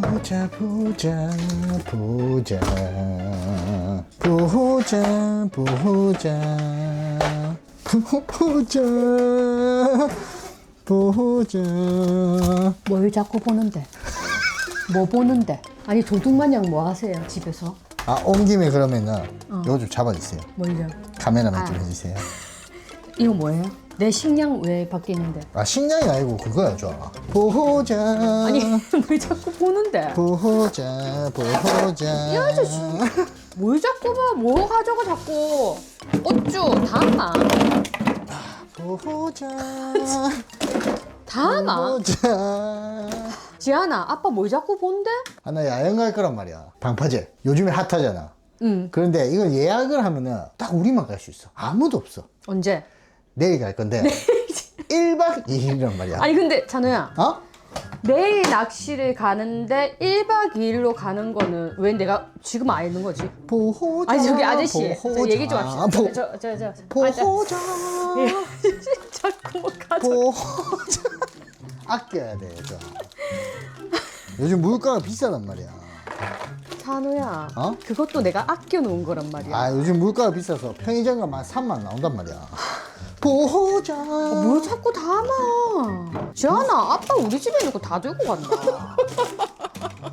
보자 보자 보자 보자 보자 보자 보자 뭘 자꾸 보는데? 뭐 보는데? 아니 도둑마냥 뭐 하세요 집에서? 아온 김에 그러면은 이거 좀 잡아주세요 뭘요? 카메라만 아. 좀 해주세요 이거 뭐예요? 내 식량 왜 바뀌는데? 아 식량이 아니고 그거야죠 보자 아니 왜 자꾸 보는데? 보자 보자 이 아저씨 뭘 자꾸 봐? 뭐 가져가 자꾸? 어쭈 다마 보자 다마 보자 지아나 아빠 뭘 자꾸 본대? 아, 나 야영 갈 거란 말이야. 방파제. 요즘에 핫하잖아. 응 그런데 이걸 예약을 하면은 딱 우리만 갈 수 있어. 아무도 없어. 언제? 내일 갈 건데 1박 2일이란 말이야. 아니 근데 찬우야 어? 내일 낚시를 가는데 1박 2일로 가는 거는 왜 내가 지금 아는 거지? 보호자. 아니 저기 아저씨 저 보호자. 얘기 좀 합시다 보, 저 저저 보호자. 자꾸 뭐 가져 보호자. 아껴야 돼, 저. 요즘 물가가 비싸단 말이야. 찬우야 어? 그것도 내가 아껴 놓은 거란 말이야 아, 요즘 물가가 비싸서 편의점 가면 한 3만 나온단 말이야. 보호자. 뭘 자꾸 담아 지아나 아빠 우리 집에 있는 거 다 들고 간다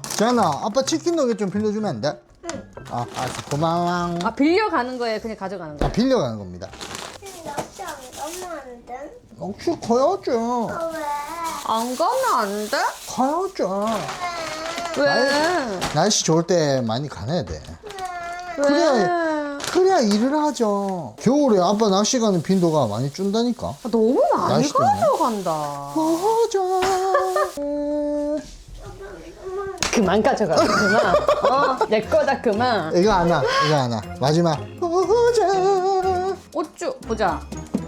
자나, 아빠 치킨 너겟 좀 빌려주면 안 돼? 응. 아, 알았어. 고마워. 아 빌려 가는 거에 그냥 가져가는 거야 아, 빌려가는 겁니다. 낚시 안 가면 안 돼? 역시 가야죠. 어, 왜? 안 가면 안 돼? 가야죠. 왜? 날씨 좋을 때 많이 가야 돼. 왜? 그래. 그래야 일을 하죠. 겨울에 아빠 낚시 가는 빈도가 많이 준다니까. 아, 너무 많이 날씨 때문에. 가져간다 가자. 그만 가져가 그만 어 내 거다 그만 이거 하나, 이거 하나. 마지막. 가자. 어쭈 보자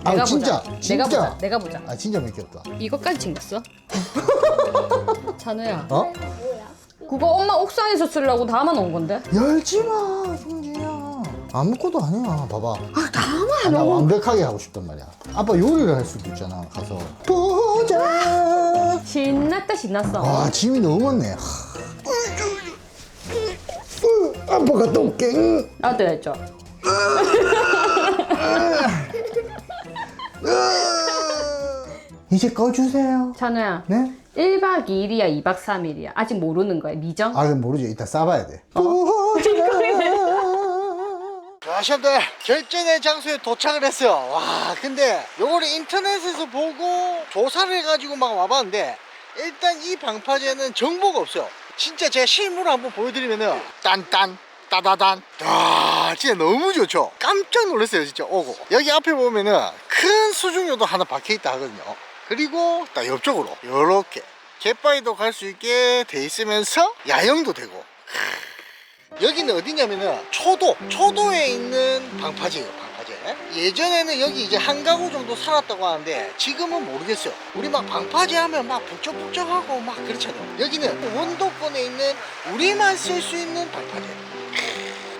아, 내가 진짜, 보자 진짜. 내가 보자 내가 보자 아, 진짜 몇 개 없다. 이것까지 챙겼어? 찬우야 어? 그거 엄마 옥상에서 쓰려고 담아놓은 건데 열지 마. 아무것도 아니야. 봐봐. 아 아, 나 너무 완벽하게 하고 싶단 말이야. 아빠 요리를 할 수도 있잖아. 가서. 보자. 신났다 신났어 와 짐이 너무 많네 하. 아빠가 똥갱 나도 해줘 이제 꺼주세요 찬우야 네? 1박 2일이야 2박 3일이야 아직 모르는 거야 미정? 아 그럼 모르죠 이따 싸봐야 돼 자, 시험들 결전의 장소에 도착을 했어요. 와, 근데 요거를 인터넷에서 보고 조사를 해가지고 막 와봤는데 일단 이 방파제는 정보가 없어요. 진짜 제가 실물을 한번 보여드리면은 딴딴 따다단. 와 진짜 너무 좋죠. 깜짝 놀랐어요 진짜. 오고. 여기 앞에 보면은 큰 수중료도 하나 박혀있다 하거든요. 그리고 딱 옆쪽으로 요렇게 갯바위도 갈 수 있게 돼 있으면서 야영도 되고 여기는 어디냐면은 초도 초도에 있는 방파제예요 방파제. 예전에는 여기 이제 한 가구 정도 살았다고 하는데 지금은 모르겠어요. 우리 막 방파제 하면 막 북적북적하고 막 그렇잖아요 여기는 원도권에 있는 우리만 쓸 수 있는 방파제.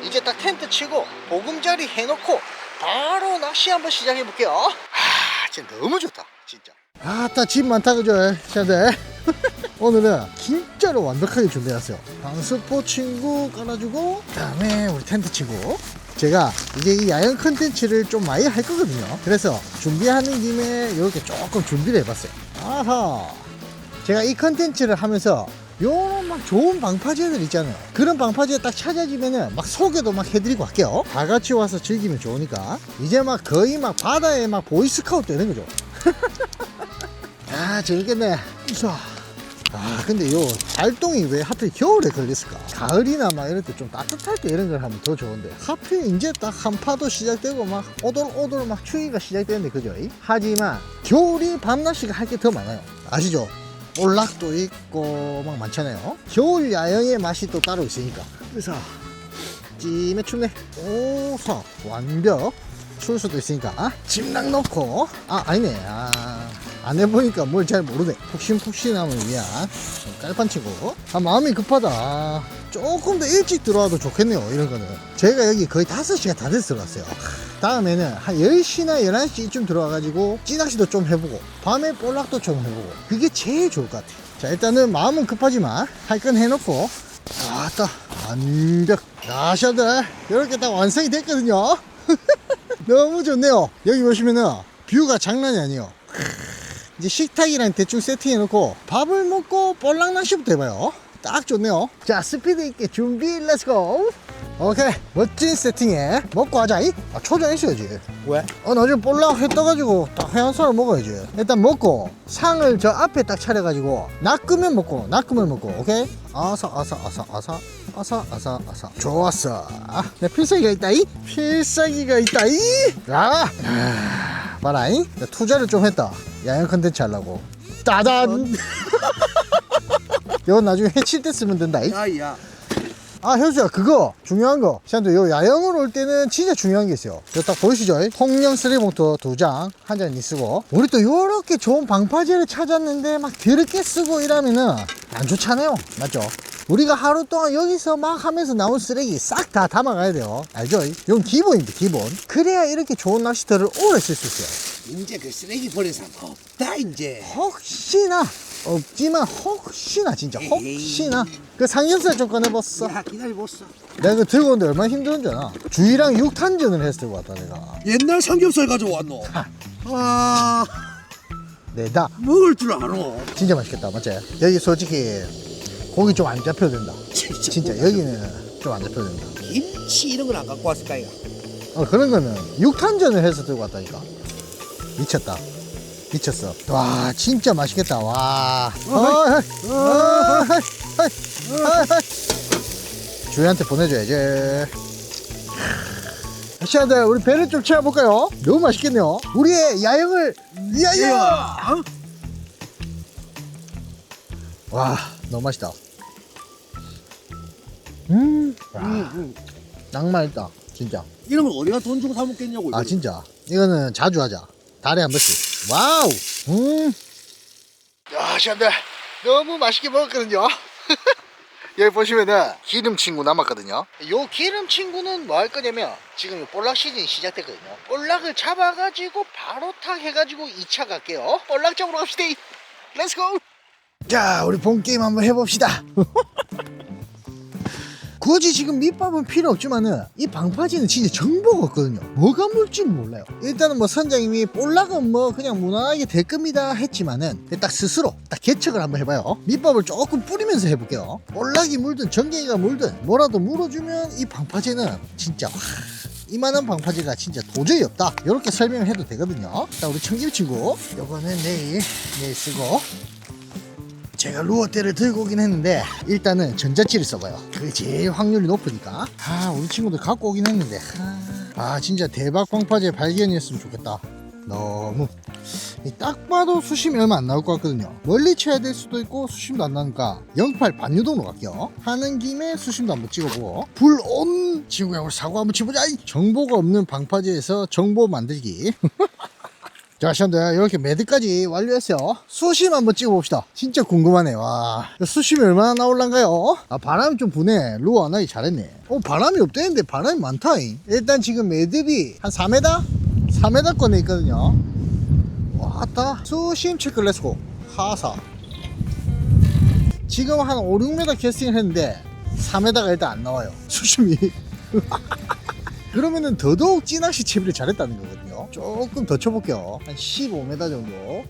이제 딱 텐트 치고 보금자리 해놓고 바로 낚시 한번 시작해 볼게요. 아 진짜 너무 좋다 진짜. 아따 집 많다 그죠 자들. 오늘은 진짜로 완벽하게 준비했어요. 방수포 친구 깔아주고 그 다음에 우리 텐트 치고. 제가 이제 이 야영 컨텐츠를 좀 많이 할 거거든요. 그래서 준비하는 김에 이렇게 조금 준비를 해봤어요. 아하. 제가 이 컨텐츠를 하면서 요런 막 좋은 방파제들 있잖아요. 그런 방파제 딱 찾아지면은 막 소개도 막 해드리고 할게요. 다 같이 와서 즐기면 좋으니까. 이제 막 거의 막 바다에 막 보이스카우트 되는 거죠. 아 재밌겠네. 우와. 아 근데 요 발동이 왜 하필 겨울에 걸렸을까? 가을이나 막 이럴 때 좀 따뜻할 때 이런 걸 하면 더 좋은데. 하필 이제 딱 한파도 시작되고 막 오돌오돌 막 추위가 시작되는데 그죠? 하지만 겨울이 밤낮이가 할 게 더 많아요. 아시죠 볼락도 있고 막 많잖아요. 겨울 야영의 맛이 또 따로 있으니까. 그래서 찜에 춥네 오서 완벽. 추울 수도 있으니까. 아, 침낭 넣고. 아 아니네. 아, 안 해보니까 뭘 잘 모르네. 푹신푹신함을 위한 깔판치고. 아 마음이 급하다. 아, 조금 더 일찍 들어와도 좋겠네요 이런 거는. 저희가 여기 거의 5시간 다 돼서 들어왔어요. 다음에는 한 10시나 11시쯤 들어와가지고 찌낚시도 좀 해보고 밤에 볼락도 좀 해보고. 그게 제일 좋을 것 같아요. 자자 일단은 마음은 급하지만 할 건 해놓고. 아따 완벽. 나샤들. 이렇게 딱 완성이 됐거든요. 너무 좋네요. 여기 보시면은 뷰가 장난이 아니에요 이제 식탁이랑 대충 세팅해놓고 밥을 먹고 볼락 낚시부터 해봐요. 딱 좋네요. 자 스피드 있게 준비 렛츠고 오케이 멋진 세팅에 먹고 하자 이. 아, 초장했어야지. 왜? 어 나중에 볼락 회 떠가지고 딱 해안살을 먹어야지. 일단 먹고 상을 저 앞에 딱 차려가지고 낚으면 먹고 낚으면 먹고 오케이? 아사 아사 아사 아사 아사 아사 아사. 좋았어. 내 필살기가 있다 이. 필살기가 있다 이야 봐라잉. 나 투자를 좀 했다. 야영 컨텐츠 하려고. 따단! 이건 나중에 해칠 때 쓰면 된다 이 야야. 아 현수야 그거 중요한 거. 시안도 요 야영을 올 때는 진짜 중요한 게 있어요. 요딱 보이시죠 통영 쓰리봉투 두장 한 잔 있으고. 우리 또 요렇게 좋은 방파제를 찾았는데 막 더럽게 쓰고 이러면은 안 좋잖아요. 맞죠 우리가 하루 동안 여기서 막 하면서 나온 쓰레기 싹 다 담아가야 돼요. 알죠? 이건 기본입니다 기본. 그래야 이렇게 좋은 낚시터를 오래 쓸 수 있어요. 이제 그 쓰레기 버리는 사람 없다 이제. 혹시나 없지만 혹시나 진짜 혹시나. 그 삼겹살 좀 꺼내봤어? 야 기다려봤어 내가 그 들고 오는데 얼마나 줄 알아? 주희랑 6탄전을 해서 들고 왔다 내가. 옛날 삼겹살 가져왔노. 아. 내다 먹을 줄 알아. 진짜 맛있겠다 맞지? 여기 솔직히 고기 좀 안 잡혀도 된다. 진짜, 진짜 여기는 좀 안 잡혀도 된다. 김치 이런 건안 갖고 왔을까 이가 어 그런 거는 6탄전을 해서 들고 왔다니까. 미쳤다. 미쳤어. 와 진짜 맛있겠다. 와. 어이, 어이, 어이, 어이. 주희한테 보내줘야지. 시아들 우리 배를 좀 채워볼까요? 너무 맛있겠네요. 우리의 야영을 위하여! 야! 와 너무 맛있다. 음, 응, 낭만 있다 진짜. 이런 걸 어디가 돈 주고 사 먹겠냐고 아 이거를. 진짜. 이거는 자주 하자. 달에 한 번씩. 와우! 음. 야 시험들. 너무 맛있게 먹었거든요. 여기 보시면은 기름 친구 남았거든요. 요 기름 친구는 뭐 할 거냐면 지금 요 볼락 시즌이 시작됐거든요. 볼락을 잡아가지고 바로 탁 해가지고 2차 갈게요. 볼락 잡으러 갑시다. 렛츠고 자 우리 본 게임 한번 해봅시다. 굳이 지금 밑밥은 필요 없지만은 이 방파제는 진짜 정보가 없거든요. 뭐가 물지 몰라요. 일단은 뭐 선장님이 볼락은 뭐 그냥 무난하게 될 겁니다 했지만은 딱 스스로 딱 개척을 한번 해봐요. 밑밥을 조금 뿌리면서 해볼게요. 볼락이 물든 전갱이가 물든 뭐라도 물어주면 이 방파제는 진짜 와 이만한 방파제가 진짜 도저히 없다. 이렇게 설명을 해도 되거든요. 자 우리 청김 친구. 요거는 내일 내일 쓰고 제가 루어대를 들고 오긴 했는데 일단은 전자찌를 써봐요. 그게 제일 확률이 높으니까. 아 우리 친구들 갖고 오긴 했는데. 아, 아, 진짜 대박 방파제 발견이었으면 좋겠다. 너무. 이딱 봐도 수심이 얼마 안 나올 것 같거든요. 멀리 쳐야 될 수도 있고 수심도 안 나니까 08 반유동으로 갈게요. 하는 김에 수심도 한번 찍어보고. 불온 친구야. 우리 사고 한번 치보자. 이 정보가 없는 방파제에서 정보 만들기 자, 시험들 이렇게 매드까지 완료했어요. 수심 한번 찍어봅시다. 진짜 궁금하네. 와, 수심이 얼마나 나올란가요? 아, 바람이 좀 부네. 루어 안 하기 잘했네. 어, 바람이 없대는데 바람이 많다잉. 일단 지금 매듭이 한 4m? 4m 권에 있거든요. 왔다. 수심 체크 렛츠고. 하사. 지금 한 5, 6m 캐스팅을 했는데 4m가 일단 안 나와요. 수심이. 그러면은 더더욱 찌낚시 채비를 잘했다는 거거든 요. 조금 더 쳐볼게요. 한 15m 정도.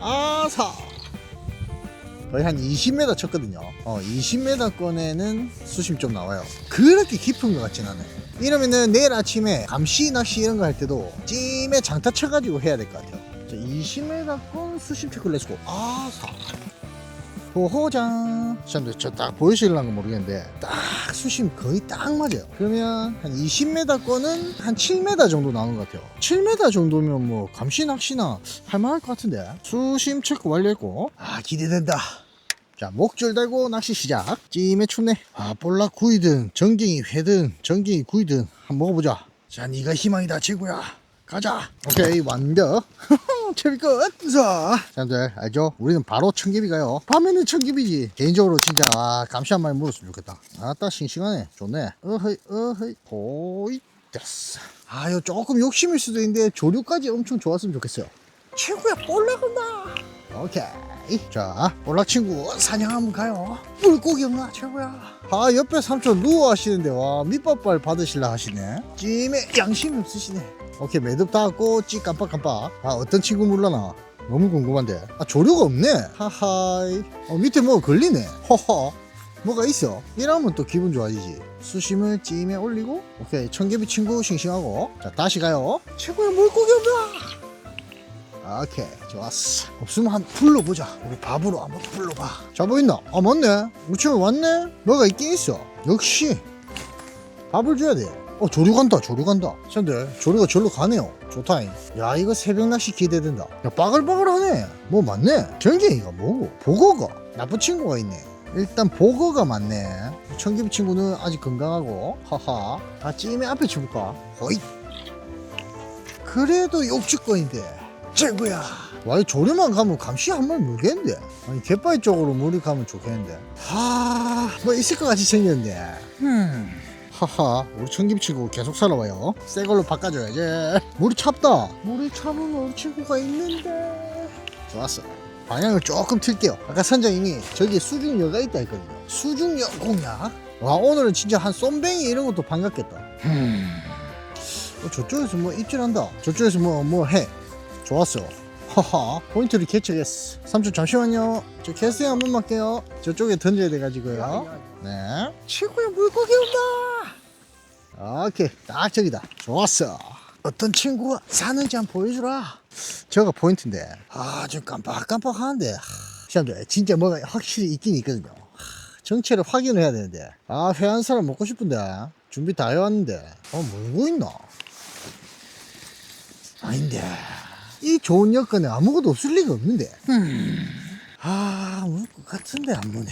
아사. 거의 한 20m 쳤거든요. 어, 20m 권에는 수심 좀 나와요. 그렇게 깊은 것 같진 않아요. 이러면은 내일 아침에 감시 낚시 이런 거 할 때도 찜에 장타 쳐가지고 해야 될 것 같아요. 자, 20m 권 수심 체크 렛츠고. 아사. 보호장. 시험들 저딱 보이실랑가 모르겠는데 딱 수심 거의 딱 맞아요. 그러면 한 20m 거는 한 7m 정도 나오는 것 같아요. 7m 정도면 뭐 감시 낚시나 할만할 것 같은데 수심 체크 완료했고 아 기대된다. 자 목줄 달고 낚시 시작. 찜에 춥네. 아 볼락 구이든 전갱이 회든 전갱이 구이든 한번 먹어보자. 자 네가 희망이다 친구야. 가자. 오케이 완벽. 채비 끝. 자, 사람들 알죠? 우리는 바로 청개비 가요. 밤에는 청개비지. 개인적으로 진짜 아, 감시 한 마리 물었으면 좋겠다. 아따 싱싱하네. 좋네. 어허이 어허이 호이 됐어. 아요 조금 욕심일 수도 있는데 조류까지 엄청 좋았으면 좋겠어요. 최고야 볼라간다. 오케이. 자 볼락 친구 사냥 한번 가요. 물고기 없나 최고야. 아 옆에 삼촌 누워 하시는데 와 밑밥발 받으실라 하시네. 찜에 양심이 없으시네. 오케이 매듭 닫고 찌 깜빡깜빡. 아 어떤 친구 물러나? 너무 궁금한데. 아 조류가 없네. 하하이. 어 밑에 뭐가 걸리네. 허허. 뭐가 있어? 이러면 또 기분 좋아지지. 수심을 찜에 올리고 오케이 청개비 친구 싱싱하고. 자 다시 가요. 최고야 물고기 없나 오케이 좋았어. 없으면 한 불러보자. 우리 밥으로 한번 불러봐. 잡아 있나? 아 맞네. 친구 왔네? 뭐가 있긴 있어. 역시. 밥을 줘야 돼어 조류 간다 조류 간다. 근데 조류가 절로 가네요. 좋다잉. 야 이거 새벽 낚시 기대된다. 야 바글바글하네. 뭐 맞네? 전갱이가 뭐고 보거가. 나쁜 친구가 있네. 일단 보거가 맞네. 청김 친구는 아직 건강하고. 하하. 아 찜에 앞에 줄까? 호잇. 그래도 욕주권인데 최고야 와, 이 조류만 가면 감시 한 마리 물겠는데? 아니, 갯바위 쪽으로 물이 가면 좋겠는데. 하, 뭐 있을 것 같이 생겼는데. 음. 하하, 우리 청김치고 계속 살아와요. 새 걸로 바꿔줘야지. 물이 찹다. 물이 차면 우리 친구가 있는데. 좋았어. 방향을 조금 틀게요. 아까 선장님이 저기 수중여가 있다 했거든요. 수중여 공략. 와, 오늘은 진짜 한 쏨뱅이 이런 것도 반갑겠다. 음. 어, 저쪽에서 뭐 입질한다. 저쪽에서 뭐, 뭐 해. 좋았어. 하하, 포인트를 개척했어. 삼촌 잠시만요. 저 캐스팅 한 번만 할게요. 저쪽에 던져야 돼가지고요. 네. 최고의 물고기 온다. 오케이, 딱 저기다. 좋았어. 어떤 친구가 사는지 한번 보여주라. 저가 포인트인데. 아, 좀 깜빡깜빡하는데. 시험들 진짜 뭐가 확실히 있긴 있거든요. 하, 정체를 확인을 해야 되는데. 아, 회한 사람 먹고 싶은데. 준비 다 해왔는데. 어, 뭐고 있나? 아닌데. 이 좋은 여건에 아무것도 없을 리가 없는데. 아, 물것 같은데 안 무네.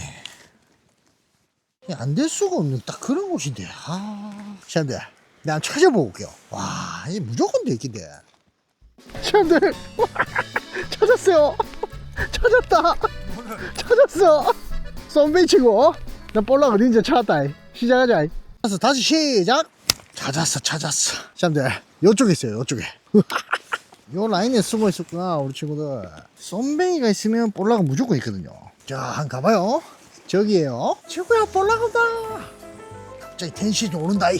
안 될 수가 없는 딱 그런 곳인데. 아, 시험들. 내가 찾아보고 올게요. 와, 이 무조건 되긴데. 시험들. 찾았어요. 찾았다. 찾았어. 썸베이 치고. 나 볼락 어딘지 찾았다. 시작하자. 다시 시작. 찾았어, 찾았어. 시험들. 요쪽에 있어요, 요쪽에. 요 라인에 숨어 있었구나 우리 친구들. 쏨뱅이가 있으면 볼락은 무조건 있거든요. 자 한 가봐요. 저기에요. 친구야 볼락 온다. 갑자기 텐션이 오른다 이.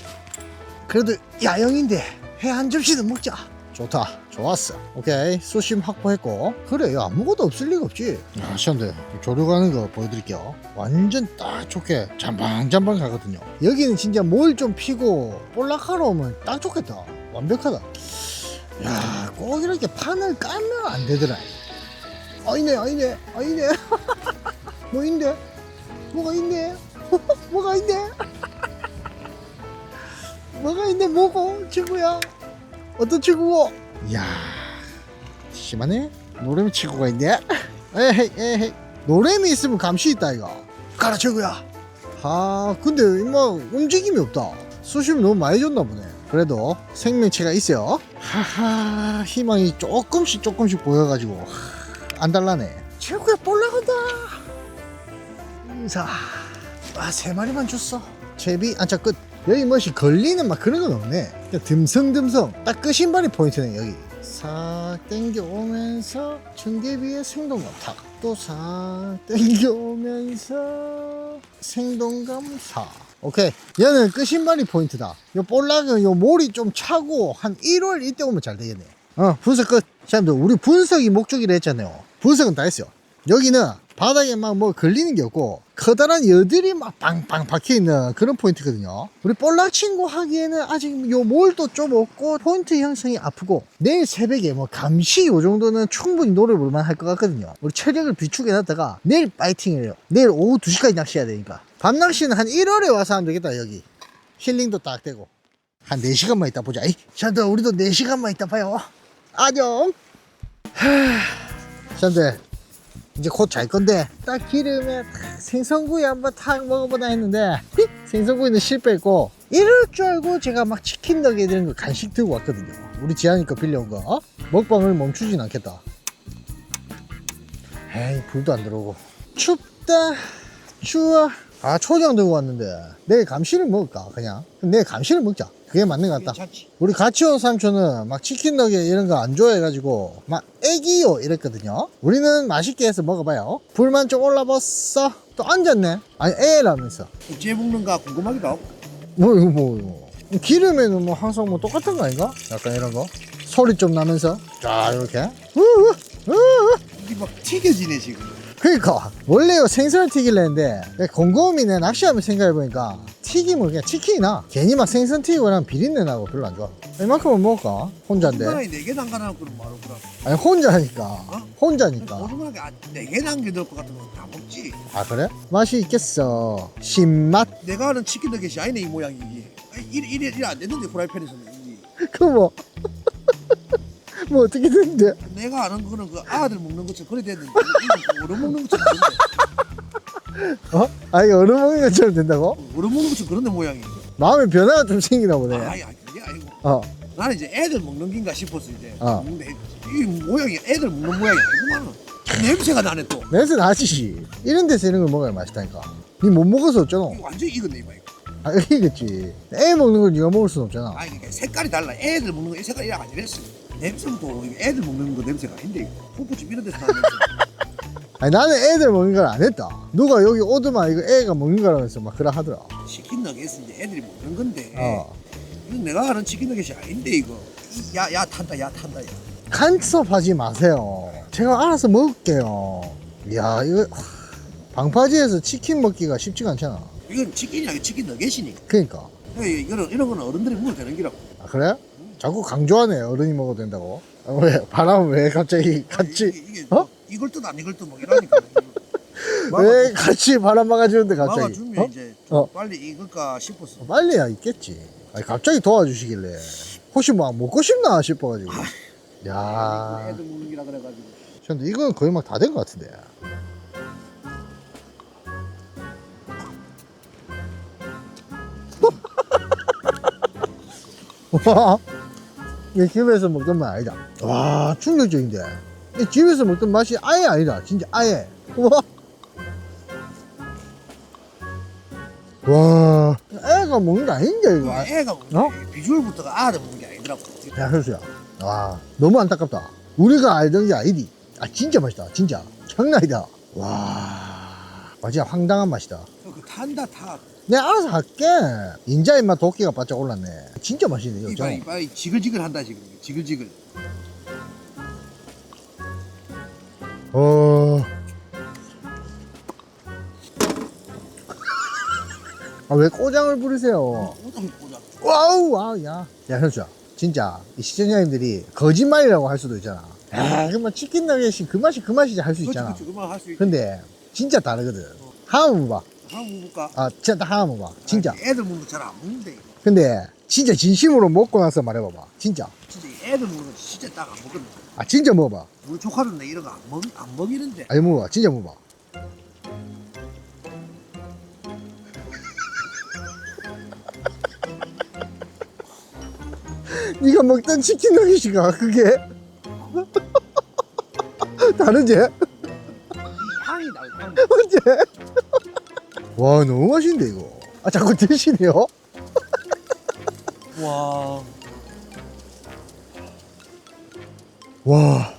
그래도 야영인데 회 한 접시는 먹자. 좋다 좋았어. 오케이 수심 확보했고. 그래 요 아무것도 없을 리가 없지. 야 시험들 조류 가는 거 보여드릴게요. 완전 딱 좋게 잠방잠방 가거든요. 여기는 진짜 뭘 좀 피고 볼락하러 오면 딱 좋겠다. 완벽하다 야, 꼭 이렇게 판을 까면 안 되더라. 아니네, 아니네, 아니네. 뭐 있네? 뭐가 있네? 뭐가 있네? 뭐가 있네, 뭐고? 친구야. 어떤 친구고? 이야, 심하네? 노래미 친구가 있네? 에헤이, 에헤이. 노래미 있으면 감시 있다, 이거. 가라, 친구야. 아, 근데, 뭐, 움직임이 없다. 수심이 너무 많이 줬나 보네. 그래도 생명체가 있어요. 하하, 희망이 조금씩 조금씩 보여가지고 하, 안 달라네. 최고야 볼라간다. 인사. 아, 세 마리만 줬어. 제비 안차 끝. 여기 뭐시 걸리는 막 그런 건 없네. 그냥 듬성듬성. 딱 끝신발이 포인트네 여기. 싹 땡겨오면서 청개비의 생동감 탁도 싹 땡겨오면서 생동감 사 오케이. 얘는 끝신발이 포인트다. 요 볼락은 요 몰이 좀 차고 한 1월 이때 오면 잘 되겠네. 어 분석 끝. 시험들 우리 분석이 목적이라 했잖아요. 분석은 다 했어요. 여기는 바닥에 막 뭐 걸리는 게 없고 커다란 여들이 막 빵빵 박혀있는 그런 포인트거든요. 우리 볼락 친구 하기에는 아직 요 몰도 좀 없고 포인트 형성이 아프고 내일 새벽에 뭐 감시 요 정도는 충분히 노려볼만 할 것 같거든요. 우리 체력을 비축해 놨다가 내일 파이팅을 해요. 내일 오후 2시까지 낚시해야 되니까 밤 낚시는 한 1월에 와서 하면 되겠다 여기. 힐링도 딱 되고. 한 4시간만 있다 보자. 샤들 우리도 4시간만 있다 봐요. 안녕. 샤들 이제 곧 잘 건데. 딱 기름에 탁 생선구이 한번 탁 먹어보다 했는데 휙! 생선구이는 실패했고 이럴 줄 알고 제가 막 치킨 너겟 이런 거 간식 들고 왔거든요. 우리 거 빌려온 거 어? 먹방을 멈추진 않겠다. 에이 불도 안 들어오고. 춥다. 추워 아 초장 들고 왔는데. 내일 감시를 먹을까 그냥? 그럼 내일 감시를 먹자. 그게 맞는 것 같다. 괜찮지. 우리 같이 온 삼촌은 막 치킨 너겟 이런 거 안 좋아해가지고 막 애기요 이랬거든요. 우리는 맛있게 해서 먹어봐요. 불만 좀 올라봤어? 또 앉았네. 아니 애라면서. 어째 먹는가 궁금하기도 하고. 뭐 이거 뭐 이거. 기름에는 뭐 항상 뭐 똑같은 거 아닌가? 약간 이런 거? 소리 좀 나면서? 자 이렇게. 우우 우우 이게 막 튀겨지네 지금. 그러니까 원래 요 생선을 튀길래 했는데 곰곰이네 낚시하면 생각해보니까 튀김을 그냥 치킨이나 괜히 막 생선 튀기고 하면 비린내 나고 별로 안 좋아 이만큼은 먹을까? 혼자인데 오줌마에 네개 남가나 그런 말을 그러. 아니 혼자니까 혼자니까 오줌마에 네개 남겨 넣을 것 같은 거 다 먹지. 아 그래? 맛이 있겠어 신맛 내가 아는 치킨 너겟이 아니네 이 모양이 이게. 이래 이래 이래 안 됐는데 프라이팬에서는 이게. 뭐, 뭐 어떻게 됐는데 내가 아는 거는 그 아들 먹는 것처럼 그래 됐는데 이건 어른 먹는 것처럼 그런데 어? 아 이거 얼음 먹는 것처럼 된다고? 어른 먹는 것처럼 그런데 모양이. 마음에 변화가 좀 생기나 보네 아니 아니 그게 아니고. 어 나는 이제 애들 먹는 긴가 싶었어 이제. 어. 근데 이 모양이 애들 먹는 모양이 아니구만. 냄새가 나네 또. 냄새 나지 이런 데서 이런 걸 먹어야 맛있다니까 니 못 먹어서 어쩌노 이거 완전 익었네 이거. 아 이겠지 애 먹는 걸 네가 먹을 순 없잖아 아니 그러니까 색깔이 달라. 애들 먹는 거 색깔이 아니랬어. 냄새부터 이거 애들 먹는 거 냄새가 아닌데 이거. 푸푸집 이런 데서 나는 냄새. 아니 나는 애들 먹는 걸 안 했다 누가 여기 오더만 이거 애가 먹는 거라면서 막 그래 하더라 치킨 너겟은 이제 애들이 먹는 건데. 어 이건 내가 아는 치킨 너겟이 아닌데 이거. 야야 탄다 야 탄다 야. 간섭하지 마세요 제가 알아서 먹을게요 이야 이거 하, 방파제에서 치킨 먹기가 쉽지가 않잖아 이건 치킨이 아니고 치킨 너겟이니까. 그러니까 에이, 이거는 이런 거는 어른들이 먹어도 되는 기라고. 아 그래? 자꾸 강조하네 어른이 먹어도 된다고 아, 왜 바람은 왜 갑자기 같이 이게, 이게 어? 뭐 이걸 뜻안 이걸 뜻뭐 이러니까. 왜 같이 바람 막아주는데 갑자기 막아주면 어? 이제 좀 어. 빨리 익을까 싶었어. 빨리야 있겠지 아니 갑자기 도와주시길래 혹시 뭐 먹고 싶나 싶어가지고 야 애들 먹는 기라 그래가지고. 근데 이건 거의 막 다 된 것 같은데 와, 이 집에서 먹던 맛 아니다. 와, 충격적인데. 이 집에서 먹던 맛이 아예 아니다. 진짜 아예. 와. 와, 애가 먹는 게 아닌데, 이거. 아, 애가 먹는 어? 게 비주얼부터가 아들 먹는 게 아니더라고. 야, 현수야. 와, 너무 안타깝다. 우리가 알던 게 아니디. 아, 진짜 맛있다. 진짜. 장난이다. 와, 맞아. 황당한 맛이다. 그 탄다 타. 내가 알아서 할게. 인자 입맛 도끼가 바짝 올랐네. 진짜 맛있네, 이거. 이빨 이빨 지글지글 한다 지금. 지글지글. 어. 아, 왜 꼬장을 부리세요? 오장 오장. 와우, 와우, 야. 야, 현수야. 진짜, 이 시청자님들이 거짓말이라고 할 수도 있잖아. 아, 그만 치킨 너겟이 그 맛이 그 맛이지 할 수 있잖아. 그렇지 그만 할수 있지. 근데, 진짜 다르거든. 한번 봐. 한번 먹을까? 아, 진짜 딱 한번 봐. 진짜. 아니, 애들 먹는 거 잘 안 먹는데. 이거. 근데, 진짜 진심으로 먹고 나서 말해봐봐. 진짜. 진짜 이 애들 먹는 거 진짜 딱 안 먹거든. 아, 진짜 먹어봐. 우리 조카는 내 이런 거안 먹, 안 먹이는데. 아니, 먹어봐. 진짜 먹어봐. 네가 먹던 치킨 너겟이가 그게 다르지? 향이 나. 향. 어째? 와 너무 맛있는데 이거. 아 자꾸 드시네요? 와. 와.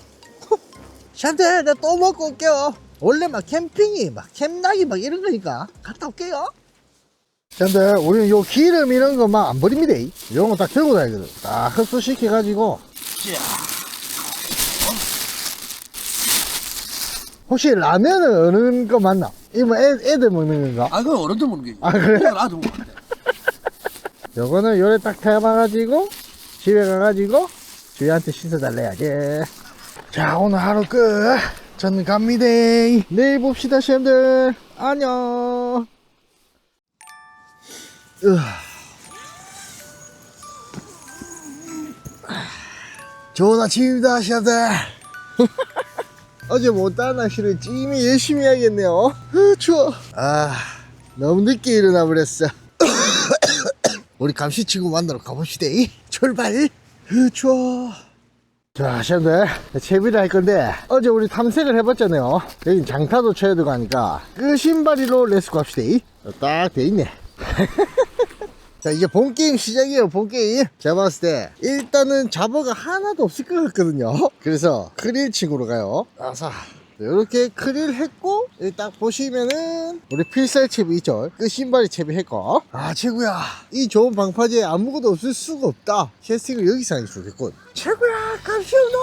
샤들 나또 먹고 올게요. 원래 막 캠핑이 막 캠락이 막 이런 거니까 갔다 올게요. 샤들 우리는 요 기름 이런 거 막 안 버립니다. 이런 거 딱 들고 다니거든. 딱 흡수시켜 가지고. 야. 혹시 라면은 어느 거 맞나? 이거 뭐 애, 애들 먹는 건가? 아, 그건 어른들 먹는 게. 아, 그래? 이건 아들 먹는 데 요거는 요래 딱 담아가지고 집에 가가지고 주희한테 씻어달래야지 자 오늘 하루 끝 저는 갑니다 내일 봅시다 시험들 안녕 으아. 좋은 아침입니다 시험들 어제 못한 날씨를 찜이 열심히 해야겠네요 으, 추워 아 너무 늦게 일어나 버렸어 우리 감시친구 만나러 가봅시다. 출발. 으, 추워. 자, 시험들 채비를 할 건데 어제 우리 탐색을 해봤잖아요. 여기 장타도 쳐야 되고 하니까 끝신바리로 레스고 합시다. 딱 돼 있네. 자 이제 본 게임 시작이에요 본 게임. 제가 봤을 때 일단은 잡어가 하나도 없을 것 같거든요. 그래서 크릴 친구로 가요. 아사 이렇게 크릴 했고 딱 보시면은 우리 필살 채비 있죠? 그 신발이 채비 했고. 아 최구야. 이 좋은 방파제에 아무것도 없을 수가 없다. 캐스팅을 여기서 게 좋겠군. 최구야. 감시온다.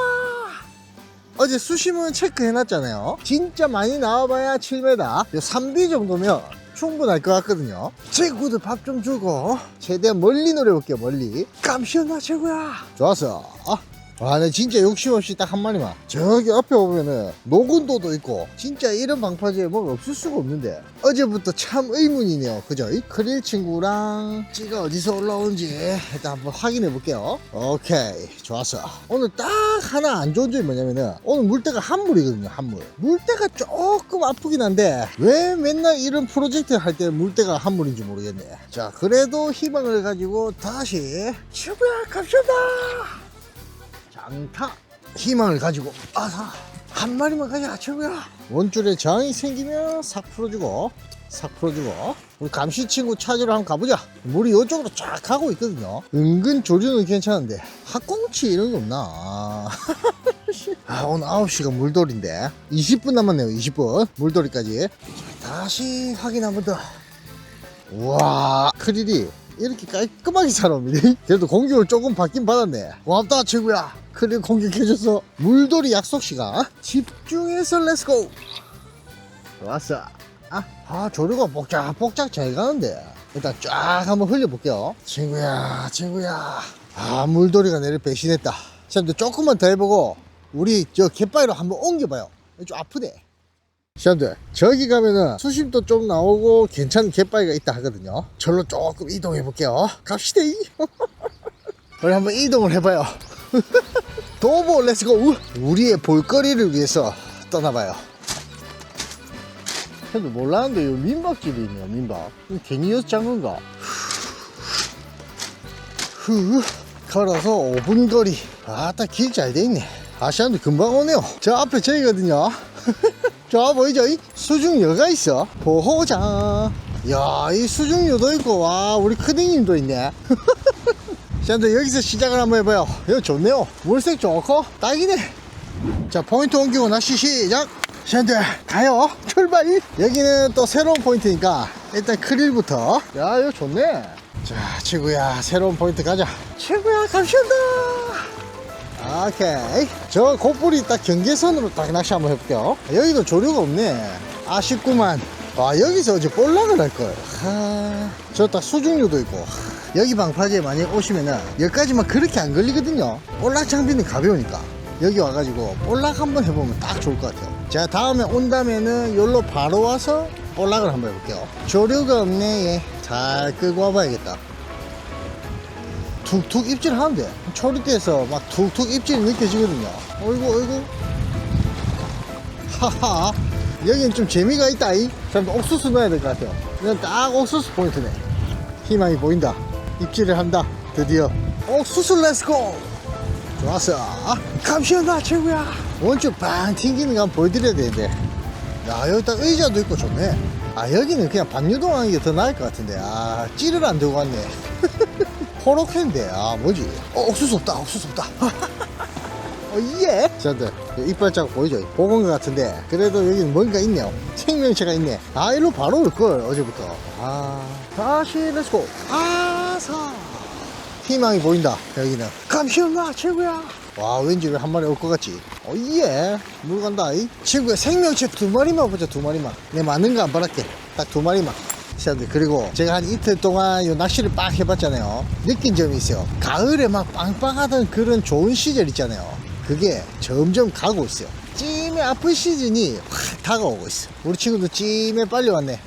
어제 수심은 체크해놨잖아요. 진짜 많이 나와봐야 7m. 요 3B 정도면 충분할 것 같거든요. 친구들 밥 좀 주고 최대한 멀리 노려볼게요. 멀리. 감시였나 최고야. 좋았어. 와, 나 진짜 욕심 없이 딱 한 마리만. 저기 앞에 보면은 노군도도 있고 진짜 이런 방파제에 뭐가 없을 수가 없는데 어제부터 참 의문이네요. 그죠? 이 크릴 친구랑 찌가 어디서 올라오는지 일단 한번 확인해 볼게요. 오케이, 좋았어. 오늘 딱 하나 안 좋은 점이 뭐냐면은 오늘 물때가 한물이거든요. 한물. 물때가 조금 아프긴 한데 왜 맨날 이런 프로젝트 할 때 물때가 한물인지 모르겠네. 자, 그래도 희망을 가지고 다시 갑시다. 장타 희망을 가지고 아사 한 마리만 가자 최고야 원줄에 저항이 생기면 싹 풀어주고 싹 풀어주고. 우리 감시 친구 찾으러 한번 가보자. 물이 이쪽으로 쫙 가고 있거든요. 은근 조류는 괜찮은데 학꽁치 이런 게 없나? 아 오늘 9시가 물돌인데. 20분 남았네요 20분. 물돌이까지. 자, 다시 확인 한번 더. 우와 크릴이 이렇게 깔끔하게 살아옵니다. 그래도 공격을 조금 받긴 받았네. 고맙다 친구야. 크릴 공격해줘서 물돌이 약속 시간. 집중해서 렛츠고 좋았어. 아, 아 조류가 뽁짝뽁짝 잘 가는데. 일단 쫙 한번 흘려볼게요. 친구야 친구야. 아 물돌이가 내를 배신했다. 사람들 조금만 더 해보고 우리 저 갯바위로 한번 옮겨봐요. 좀 아프네 시험들. 저기 가면은 수심도 좀 나오고 괜찮은 갯바위가 있다 하거든요. 절로 조금 이동해 볼게요. 갑시다. 우리 한번 이동을 해봐요. 도보 렛츠고 우리의 볼거리를 위해서 떠나봐요. 근데 몰랐는데 여기 민박집이 있네요 민박. 괜히 잡은 건가? 후 걸어서 5분 거리. 아따 길잘 돼 있네. 아시안도 금방 오네요. 저 앞에 저기거든요 저 보이죠? 이 수중여가 있어. 보호자. 야, 이 수중여도 있고, 와, 우리 크딩님도 있네. 자, 근데 여기서 시작을 한번 해봐요. 이거 좋네요. 물색 좋고, 딱이네. 자, 포인트 옮기고 다시 시작. 샤들 가요. 출발. 여기는 또 새로운 포인트니까, 일단 크릴부터. 야, 이거 좋네. 자, 친구야, 새로운 포인트 가자. 친구야, 갑시다. 오케이. 저 곧불이 딱 경계선으로 딱 낚시 한번 해볼게요. 여기도 조류가 없네. 아쉽구만. 와 여기서 어제 볼락을 할걸. 저딱 수중류도 있고. 하, 여기 방파제에 만약 오시면은 여기까지만 그렇게 안 걸리거든요. 볼락 장비는 가벼우니까. 여기 와가지고 볼락 한번 해보면 딱 좋을 것 같아요. 자 다음에 온다면은 여기로 바로 와서 볼락을 한번 해볼게요. 조류가 없네 얘. 잘 끌고 와봐야겠다 툭툭 입질하는데 초리대에서 막 툭툭 입질이 느껴지거든요. 어이구 어이구. 하하. 여긴 좀 재미가 있다 이. 사람들 옥수수 넣어야 될 것 같아요. 이건 딱 옥수수 포인트네. 희망이 보인다. 입질을 한다. 드디어. 옥수수 렛츠고 좋았어. 감시한다 최고야. 원줄 빵 튕기는 거 한번 보여드려야 되는데. 야 여기 딱 의자도 있고 좋네. 아 여기는 그냥 반유동하는 게 더 나을 것 같은데. 아 찌를 안 들고 왔네 포로캔데 아 뭐지? 어, 옥수수 없다 옥수수 없다. 어 예. 자들 이빨 자국 보이죠? 보건 것 같은데. 그래도 여기는 뭔가 있네요. 생명체가 있네. 아 일로 바로 올걸 어제부터. 아 다시 렛츠고 아사. 희망이 보인다 여기는. 감시였나 친구야. 와 왠지 왜 한 마리 올 것 같지? 어 예 물 간다 이? 친구야. 생명체 두 마리만 보자 두 마리만. 내 많은 거 안 바랄게. 딱 두 마리만 시험들 그리고 제가 한 이틀 동안 요 낚시를 빡 해봤잖아요. 느낀 점이 있어요. 가을에 막 빵빵하던 그런 좋은 시절 있잖아요. 그게 점점 가고 있어요. 찜에 아픈 시즌이 확 다가오고 있어 우리 친구도 찜에 빨리 왔네.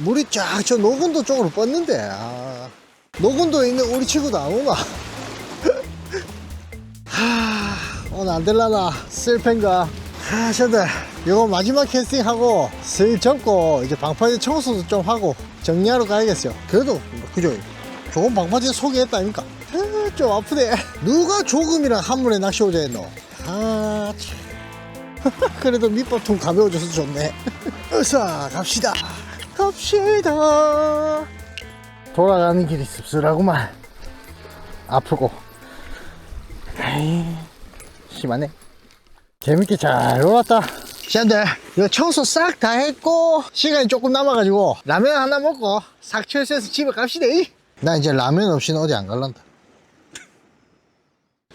물이 쫙 저 노군도 쪽으로 뻗는데 아, 노군도에 있는 우리 친구도 안 오나. 하 오늘 안 될라나. 슬픈가 하 셔들 이거 마지막 캐스팅하고 슬 접고 이제 방파제 청소도 좀 하고 정리하러 가야겠어요. 그래도 그죠 좋은 방파제 소개했다니까. 아, 좀 아프네. 누가 조금이랑 한물에 낚시 오자 했노? 아 참. 그래도 밑밥 통 가벼워져서 좋네. 어서 갑시다. 갑시다. 돌아가는 길이 씁쓸하구만. 아프고. 에이 심하네 재밌게 잘 놀았다. 시안들 이거 청소 싹 다 했고 시간이 조금 남아가지고 라면 하나 먹고 싹 철수해서 집에 갑시다 이. 나 이제 라면 없이는 어디 안 갈란다.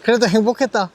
그래도 행복했다